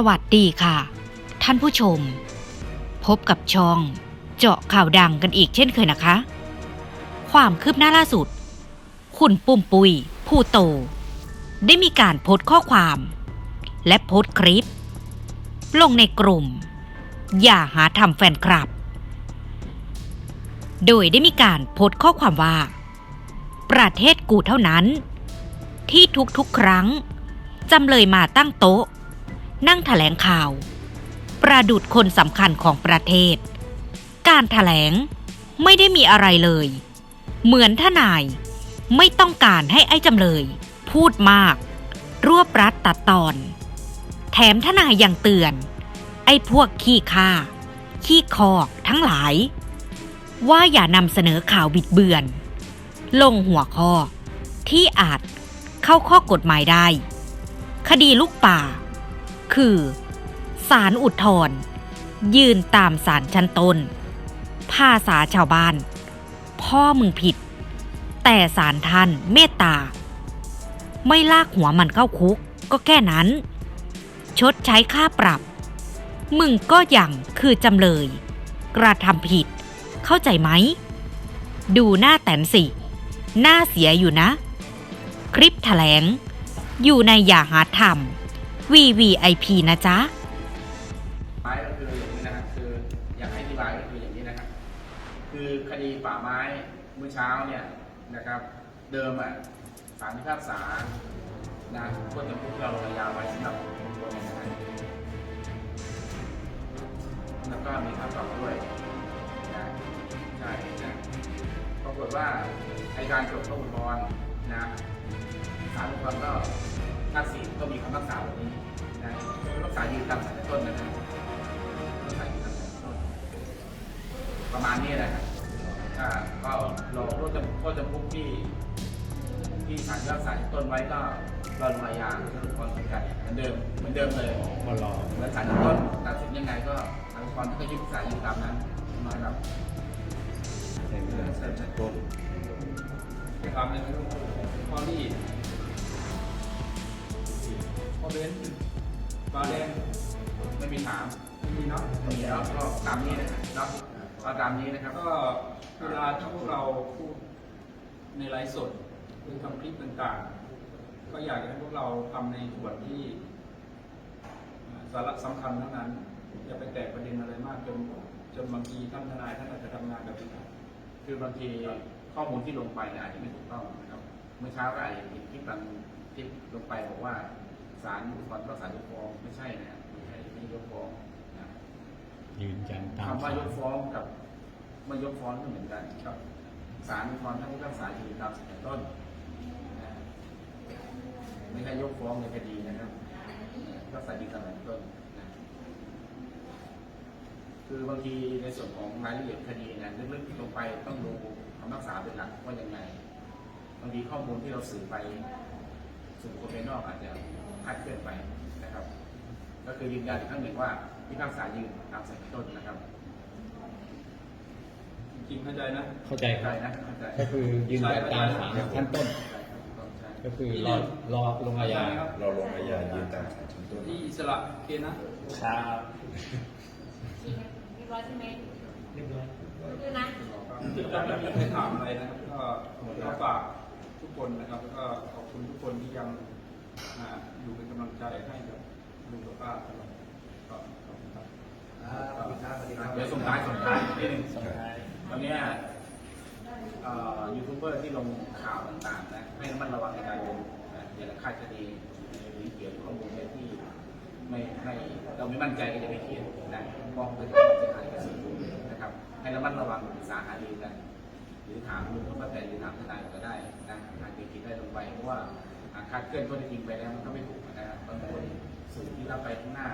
สวัสดีค่ะ ท่านผู้ชม พบกับช่องเจาะข่าวดังกันอีกเช่นเคยนะคะ ความคืบหน้าล่าสุด คุณปุ่มปุย ผู้โต ได้มีการโพสต์ข้อความ และโพสต์คลิป ลงในกลุ่ม อย่าหาทำแฟนคลับ โดยได้มีการโพสต์ข้อความว่า ประเทศกูเท่านั้น ที่ทุกๆครั้งจำเลยมาตั้งโต๊ะ นั่งแถลงข่าว ประดุดคนสำคัญของประเทศ การแถลงไม่ได้มีอะไรเลย เหมือนทนายไม่ต้องการให้ไอ้จำเลย พูดมาก รวบรัดตัดตอน แถมทนายยังเตือน ไอ้พวกขี้ข้าขี้คอกทั้งหลาย ว่าอย่านำเสนอข่าวบิดเบือน ลงหัวข้อที่อาจเข้าข้อกฎหมายได้ คดีลูกป่า คือศาลอุทธรณ์ยืนตามศาลชั้นต้น ภาษาชาวบ้าน พ่อมึงผิด แต่ศาลท่านเมตตา ไม่ลากหัวมันเข้าคุกก็แค่นั้น ชดใช้ค่าปรับ มึงก็อยังคือจำเลย กระทำผิด เข้าใจไหม ดูหน้าแตนสิหน้าเสียอยู่นะ คลิปแถลง อยู่ในอย่าหาทำ VVIP นะจ๊ะไม้ก็คืออย่างนี้นะครับคืออยากให้อธิบายก็คืออย่างนี้นะครับคือคดีป่าไม้เมื่อเช้าเนี่ยนะครับ เดิมอะศาลพิพากษานะโทษจำคุกเราระยะไว้สำหรับคนในนั้นแล้วก็มีค่าปรับด้วยนะใช่นะปรากฏว่าในการจบข้ออุทธรณ์นะศาลอุทธรณ์ก็ ตัดสินก็มีคำพิพากษาแบบนี้นะคำพิพากษายืนตามสารต้นนะครับประมาณนี้นะครับถ้าก็รอโทษจำโทษจำคุกที่ที่ศาลพิพากษาต้นไว้ก็รอลงอาญาสรุปความเหมือนกันเหมือนเดิมเหมือนเดิมเลยมารอเหมือนศาลต้นตัดสินยังไงก็ศาลอุทธรก็ยึดศาลยืนตามนั้นมาครับในเมื่อสารชั้นต้นตามในเรื่องข้อที่ ข้อเบนบาแดงไม่มีถามไม่มีเนาะไม่มีแล้วก็ตามนี้นะครับเนาะก็ตามนี้นะครับก็เวลาที่พวกเราพูดในไลฟ์สดหรือทำคลิปต่างๆ ก็อยากจะให้พวกเราทำในส่วนที่อ่าสาระสำคัญเท่านั้น อย่าไปแตกประเด็นอะไรมากจนจนบางทีท่านทนายท่านอาจจะทำงานแบบนี้คือบางทีข้อมูลที่ลงไปเนี่ยอาจจะไม่ถูกต้องนะครับ เมื่อเช้าก็อาจจะเห็นคลิปบางคลิปลงไปบอกว่า ศาลอุทธรณ์ว่าศาลยกฟ้องไม่ใช่นะครับไม่ใช่ไม่ได้ยกฟ้องนะยืนยันตามคำว่ายกฟ้องกับไม่ยกฟ้องก็เหมือนกันครับศาลอุทธรณ์ท่านผู้พิพากษายืนตามสารต้นนะไม่ใช่ยกฟ้องในคดีนะครับพิพากษายืนตามสารต้นนะคือบางทีในส่วนของรายละเอียดคดีเนี่ยลึกๆลงไปต้องดูคำพิพากษาเป็นหลักว่ายังไงบางทีข้อมูลที่เราสื่อไป สู่คนภายนอกอาจจะคลาดเคลื่อนไปนะครับ ก็คือยืนยันอีกครั้งหนึ่งว่าพิพากษายืนตามสายต้นนะครับ จริงๆเข้าใจนะ เข้าใจคเข้ารับใจนะเข้าใจก็คือยืนยันตามศาลชั้นต้น ใช่ครับใช่ก็คือรอรอลงอาญาครับเราลงอาญายืนตามศาลชั้นต้น ที่อิสระโอเคนะ ครับเรียบร้อยใช่ไหมเรียบร้อยคือนะ ก็ไม่มีใครถามอะไรนะครับก็ก็ฝาก ทุกคนนะครับแล้วก็ขอบคุณทุกคนที่ยังอ่าอยู่เป็นกำลังใจให้กับลุงกับป้าตลอดก็ขอบคุณครับเดี๋ยวส่งท้ายส่งท้ายนิดนึงตอนเนี้ยเอ่อยูทูบเบอร์ที่ลงข่าวต่างๆนะให้ระมัดระวังในการลงนะอย่าละคายคดีหรือเกี่ยวกับข้อมูลในที่ไม่ไม่เราไม่มั่นใจก็จะไม่เขียนนะมองไปทางเสียหายกับสิ่งอื่นนะครับ ให้ระมัดระวังปรึกษาหารือกัน หรือถามลุงก็แต่หรือถามทนายก็ได้นะอาจจะคิดได้ลงไปเพราะว่ากคาดเคลื่อนข้อท็จจริงไปแล้วมันก็ไม่ถูกนะครับบางคนสื่อที่รับไปข้างหน้า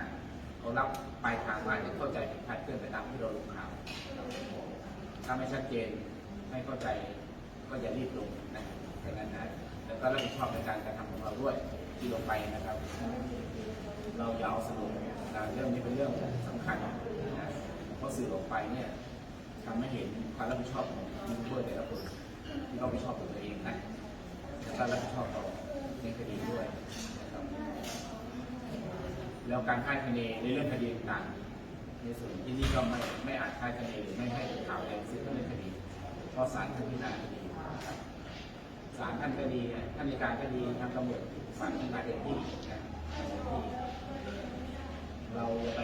เขารับปลายทางมาอาจะเข้าใจผิดคาดเคลื่อนไปตามที่เราลงข่าวถ้าไม่ชัดเจนไม่เข้าใจก็อย่ารีบลงนะแค่นั้นนะแล้วก็รับผิดชอบในการกระทำของเราด้วยที่ลงไปนะครับ เราอย่าเอาสนุกนะเรื่องนี้เป็นเรื่องสำคัญนะเพราะสื่อออกไปเนี่ย ความรับผิดชอบของยูทูบเบอร์แต่ละคนที่รับผิดชอบตัวเองนะแล้วก็รับผิดชอบต่อในคดีด้วยนะครับแล้วการคาดคะเนในเรื่องคดีต่างในส่วนที่นี่ก็ไม่ไม่อาจคาดคะเนหรือไม่ให้ข่าวแรงซึ่งเรื่องคดีเพราะศาลท่านพิจารณาคดีนะครับศาลท่านก็ดีท่านในการก็ดีทางตำรวจศาลท่านมาเต็มที่เต็มที่เราไป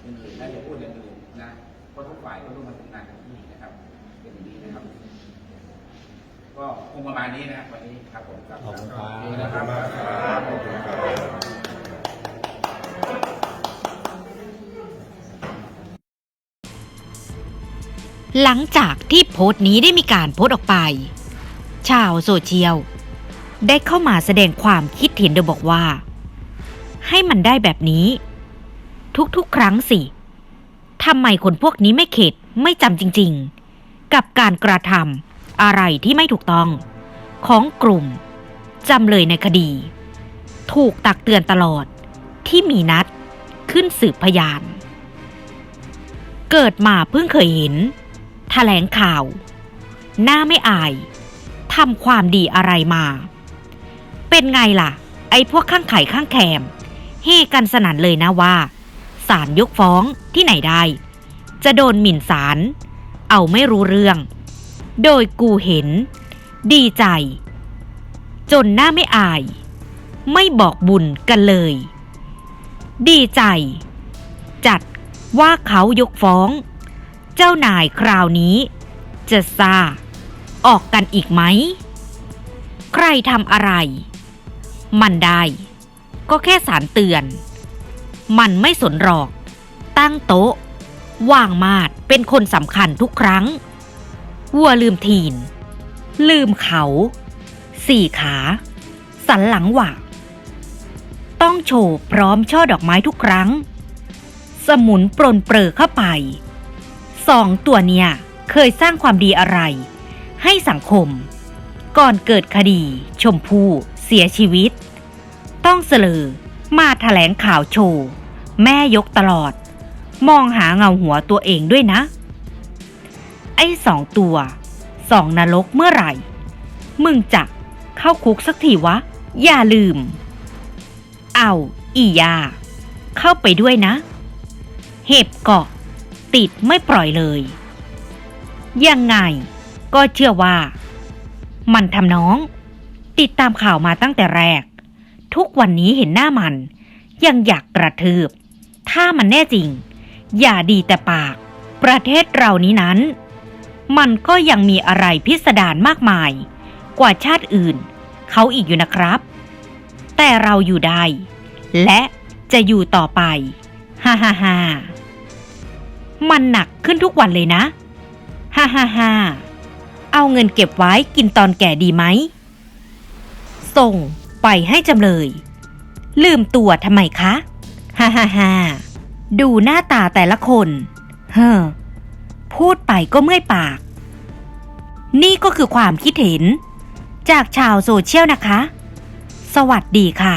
อย่างอื่นน่าจะพูดอย่างอื่นนะ เพราะทุกฝ่ายก็ร่วมมาทำงานกันที่นะครับเป็นอย่างนี้นะครับ ก็คงประมาณนี้นะครับวันนี้ครับผมขอบคุณครับขอบคุณนะครับขอบคุณครับขอบคุณครับหลังจากที่โพสต์นี้ได้มีการโพสต์ออกไป ชาวโซเชียลได้เข้ามาแสดงความคิดเห็นโดยบอกว่า ให้มันได้แบบนี้ ทุกๆครั้งสิ ทำไมคนพวกนี้ไม่เข็ดไม่จำจริง ๆ กับการกระทำอะไรที่ไม่ถูกต้อง ของกลุ่มจำเลยในคดี ถูกตักเตือนตลอดที่มีนัดขึ้นสืบพยาน เกิดมาเพิ่งเคยเห็นแถลงข่าว หน้าไม่อายทำความดีอะไรมา เป็นไงล่ะ ไอ้พวกข้างไข่ข้างแคมเฮกันสนั่นเลยนะว่า ศาลยกฟ้องที่ไหนได้ จะโดนหมิ่นศาลเอาไม่รู้เรื่อง โดยกูเห็น ดีใจ จนหน้าไม่อาย ไม่บอกบุญกันเลย ดีใจ จัดว่าเขายกฟ้อง เจ้านายคราวนี้ จะซาออกกันอีกไหม ใครทำอะไร มันได้ ก็แค่สารเตือน มันไม่สนหรอก ตั้งโต๊ะวางมาดเป็นคนสำคัญทุกครั้ง วัวลืมทีน ลืมเขา สี่ขา สันหลังหว่าต้องโฉบพร้อมช่อดอกไม้ทุกครั้ง สมุนปรนเปรอเข้าไป สองตัวเนี่ยเคยสร้างความดีอะไร ให้สังคม ก่อนเกิดคดี ชมพู่เสียชีวิต ต้องเสลอมาแถลงข่าวโชว์ แม่ยกตลอด มองหาเงาหัวตัวเองด้วยนะ ไอ้สองตัว สองนรกเมื่อไหร่ มึงจะเข้าคุกสักทีวะ อย่าลืม เอาอียา เข้าไปด้วยนะ เห็บเกาะ ติดไม่ปล่อยเลย ยังไง ก็เชื่อว่า มันทำน้อง ติดตามข่าวมาตั้งแต่แรก ทุกวันนี้เห็นหน้ามันยังอยากกระทืบ ถ้ามันแน่จริง อย่าดีแต่ปาก ประเทศเรานี้นั้น มันก็ยังมีอะไรพิสดารมากมาย กว่าชาติอื่น เขาอีกอยู่นะครับ แต่เราอยู่ได้ และจะอยู่ต่อไป ฮ่าฮ่าฮ่ามันหนักขึ้นทุกวันเลยนะ ฮ่าฮ่าฮ่าเอาเงินเก็บไว้กินตอนแก่ดีไหม ส่งไปให้จำเลย ลืมตัวทำไมคะ ฮ่าฮ่าฮ่าดูหน้าตาแต่ละคน เฮ้อ พูดไปก็เมื่อยปาก นี่ก็คือความคิดเห็น จากชาวโซเชียลนะคะ สวัสดีค่ะ